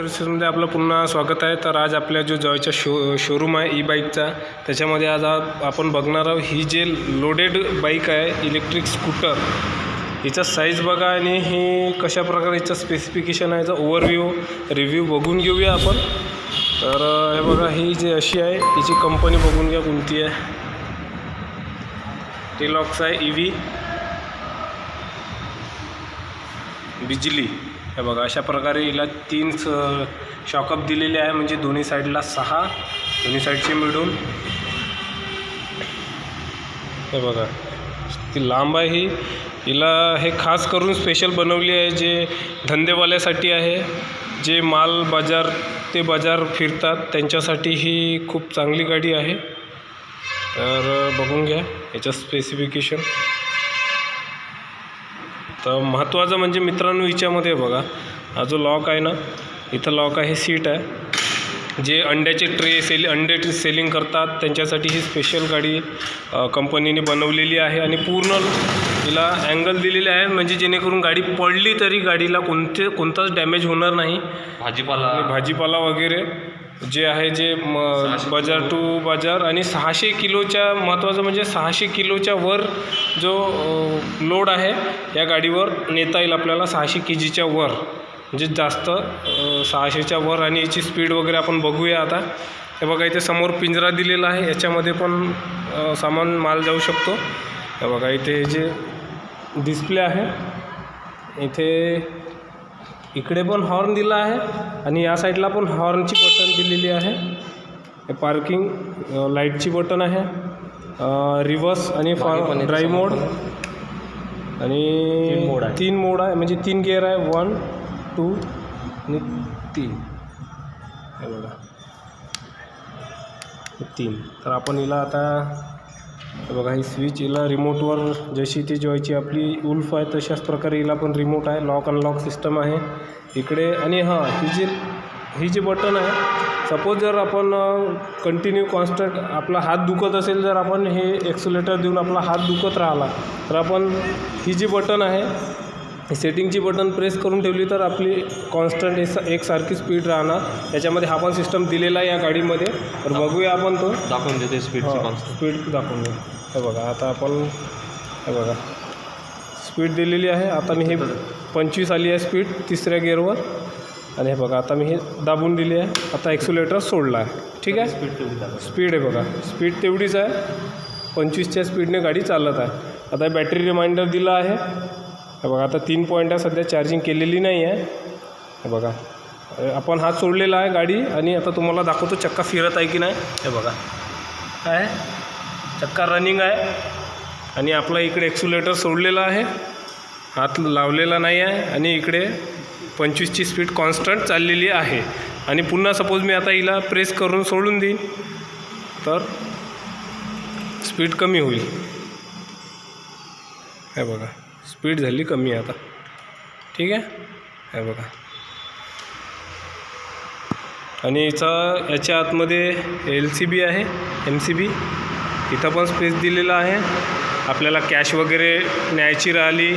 सर्व्हिसेसमध्ये आपलं पुन्हा स्वागत आहे. तर आज आपल्या जो जवळच्या शो शोरूम आहे ई बाईकचा त्याच्यामध्ये आज आपण बघणार आहोत ही जे लोडेड बाईक आहे इलेक्ट्रिक स्कूटर हिचा साईज बघा आणि ही कशा प्रकारे हिचं स्पेसिफिकेशन आहे याचा ओव्हरव्ह्यू रिव्ह्यू बघून घेऊया आपण. तर हे बघा ही जी अशी आहे हिची कंपनी बघून घ्या कोणती आहे. टेलॉक्स आहे ई व्ही बिजली. हे बघा अशा प्रकारे हिला तीन शॉकअप दिलेले आहे. म्हणजे दोन्ही साईडला सहा दोन्ही साईडचे मिळून हे बघा ती लांब आहे. ही हिला हे खास करून स्पेशल बनवली आहे जे धंदेवाल्यासाठी आहे. जे माल बाजार ते बाजार फिरतात त्यांच्यासाठी ही खूप चांगली गाडी आहे. तर बघून घ्या याचं स्पेसिफिकेशन तर महत्त्वाचं म्हणजे मित्रांनो हिच्यामध्ये बघा हा जो लॉक आहे ना इथं लॉक आहे सीट आहे. जे अंड्याचे ट्रे सेल अंडे सेलिंग करतात त्यांच्यासाठी ही स्पेशल गाडी कंपनीने बनवलेली आहे आणि पूर्ण तिला अँगल दिलेले आहे. म्हणजे जेणेकरून गाडी पडली तरी गाडीला कोणते कोणताच डॅमेज होणार नाही. भाजीपाला. भाजीपाला वगैरे. जे आहे जे म बाजार टू बाजार आणि सहाशे किलोच्या महत्त्वाचं म्हणजे सहाशे किलोच्या वर जो लोड आहे या गाडीवर नेता येईल आपल्याला सहाशे के जीच्या वर. म्हणजे जास्त सहाशेच्या वर आणि याची स्पीड वगैरे आपण बघूया आता. हे बघा इथे समोर पिंजरा दिलेला आहे. याच्यामध्ये पण सामान माल जाऊ शकतो. हे बघा इथे जे डिस्प्ले आहे इथे इकडे पण हॉर्न दिला आहे आणि या साईडला पण हॉर्नची बटन दिलेली आहे. हे पार्किंग लाईटची बटन आहे. रिव्हर्स आणि फॉ मागे पण आहे ड्राईव्ह मोड आणि तीन मोड आहे. तीन मोड आहे. म्हणजे तीन गेअर आहे. वन टू आणि तीन. हे बघा. तीन. तर आपण हिला आता हे बघा ही स्विच हिला रिमोटवर जशी ती जेवायची आपली उल्फ आहे तशाच प्रकारे हिला पण रिमोट आहे. लॉक अनलॉक सिस्टम आहे. इकडे आणि हां ही जी ही जी बटन आहे सपोज जर आपण कंटिन्यू कॉन्स्टंट आपला हात दुखत असेल जर आपण हे एक्सुलेटर देऊन आपला हात दुखत राहिला तर आपण ही जी बटन आहे ही सेटिंगची बटन प्रेस करून ठेवली तर आपली कॉन्स्टंट एक एकसारखी स्पीड राहणार. याच्यामध्ये हा पण सिस्टम दिलेला आहे या गाडीमध्ये. तर बघूया आपण तो. दाखवून देते स्पीडची कॉन्स्टंट स्पीड दाखवून देऊ. हे बघा आता आपण हे बघा. स्पीड दिलेली आहे. आता मी हे पंचवीस आली आहे स्पीड तिसऱ्या गिअरवर आणि हे बघा आता मी हे दाबून दिली आहे. आता एक्सुलेटर सोडला आहे. ठीक आहे? स्पीड तेवढी. स्पीड आहे बघा. स्पीड तेवढीच आहे. पंचवीसच्या स्पीडने गाडी चालत आहे. आता बॅटरी रिमाइंडर दिला आहे. हे बघा आता तीन पॉईंट आहे. सध्या चार्जिंग केलेली नाही आहे. हे बघा. आपण हात सोडलेला आहे गाडी. आणि आता तुम्हाला दाखवतो चक्का फिरत आहे की नाही. हे बघा. काय चक्का रनिंग आहे. आणि आपला इकडे एक्सुलेटर सोडलेला आहे. हात लावलेला नाही आहे. आणि इकडे पंचवीसची स्पीड कॉन्स्टंट चाललेली आहे. आणि पुन्हा सपोज मी आता हिला प्रेस करून सोडून देईन तर स्पीड कमी होईल. हे बघा स्पीड झाली कमी आता. ठीक आहे? हे बघा. आणि याचा याच्या आतमध्ये एल सी बी आहे. एम सी बी इथं पण स्पेस दिलेला आहे. आपल्याला कॅश वगैरे न्यायची राहिली.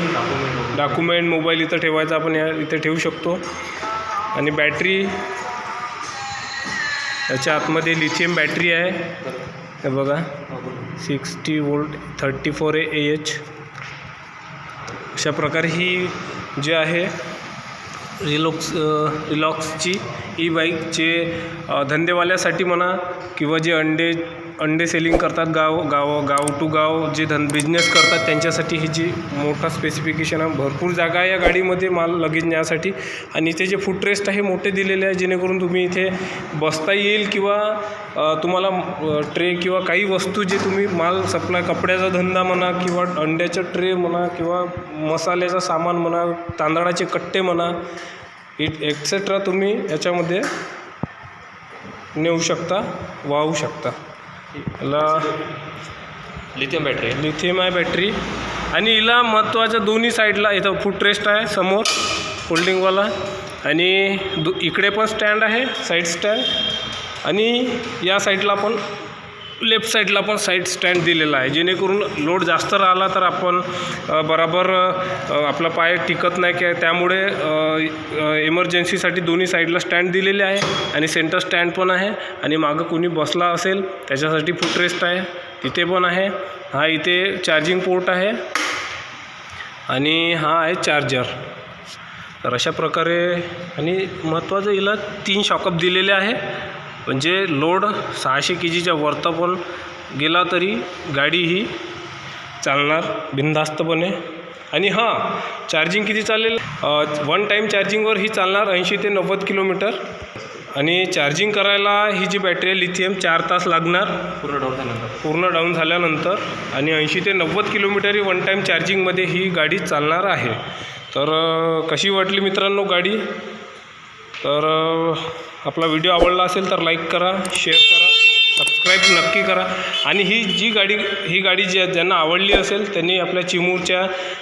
डॉक्युमेंट मोबाईल इथं ठेवायचा आपण या इथं ठेवू शकतो. आणि बॅटरी याच्या आतमध्ये लिथियम बॅटरी आहे. हे बघा. Sixty volt thirty four A H अशा प्रकारे ही जी आहे रिलॉक्स रिलॉक्सची ई बाईक जे धंदेवाल्यासाठी म्हणा किंवा जे अंडे अंडे सेलिंग करतात गाव गाव गाव टू गाव जे धन बिझनेस करतात त्यांच्यासाठी ही जी मोठा स्पेसिफिकेशन आहे. भरपूर जागा आहे या गाडीमध्ये माल लगेच न्यासाठी. आणि इथे जे फुटरेस्ट आहे मोठे दिलेले आहे जेणेकरून तुम्ही इथे बसता येईल किंवा तुम्हाला ट्रे किंवा काही वस्तू जे तुम्ही माल सप्लाय कपड्याचा धंदा म्हणा किंवा अंड्याचा ट्रे म्हणा किंवा मसाल्याचं सामान म्हणा तांदळाचे कट्टे म्हणा इट एक्सेट्रा तुम्ही याच्यामध्ये नेऊ शकता वाहू शकता. याला लिथियम बॅटरी लिथियम आहे बॅटरी आणि हिला महत्त्वाच्या दोन्ही साईडला इथं फुटरेस्ट आहे समोर फोल्डिंगवाला आणि दु इकडे पण स्टँड आहे साईड स्टँड आणि या साईडला पण लेफ्ट साईडला पण साईड स्टँड दिलेला आहे. जेणेकरून लोड जास्त राहिला तर आपण बराबर आपला पाय टिकत नाही. की त्यामुळे इमर्जन्सीसाठी दोन्ही साईडला स्टँड दिलेले आहे आणि सेंटर स्टँड पण आहे. आणि मागं कुणी बसला असेल त्याच्यासाठी फुटरेस्ट आहे. तिथे पण आहे. हा इथे चार्जिंग पोर्ट आहे. आणि हा आहे चार्जर. तर अशा प्रकारे आणि महत्त्वाचं हिला तीन शॉकअप दिलेले आहे. म्हणजे लोड सहाशे के जीच्या वरतं पण गेला तरी गाडी ही चालणार बिनधास्तपणे. आणि हां चार्जिंग किती चालेल वन टाईम चार्जिंगवर ही चालणार ऐंशी ते नव्वद किलोमीटर. आणि चार्जिंग करायला ही जी बॅटरी आहे लिथियम चार तास लागणार. पूर्ण डाऊन झाल्यानंतर. पूर्ण डाऊन झाल्यानंतर. आणि ऐंशी ते नव्वद किलोमीटर ही वन टाईम चार्जिंगमध्ये ही गाडी चालणार आहे. तर कशी वाटली मित्रांनो गाडी? तर आपला व्हिडिओ आवडला असेल तर लाईक करा शेअर करा सबस्क्राईब नक्की करा. आणि ही जी गाडी ही गाडी जी ज्यांना आवडली असेल त्यांनी आपल्या चिमूरच्या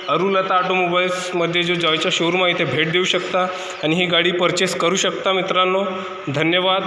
अरुलता ऑटोमोबाईल्समध्ये जो जॉयचा शोरूम आहे इथे भेट देऊ शकता. आणि ही गाडी परचेस करू शकता मित्रांनो. धन्यवाद.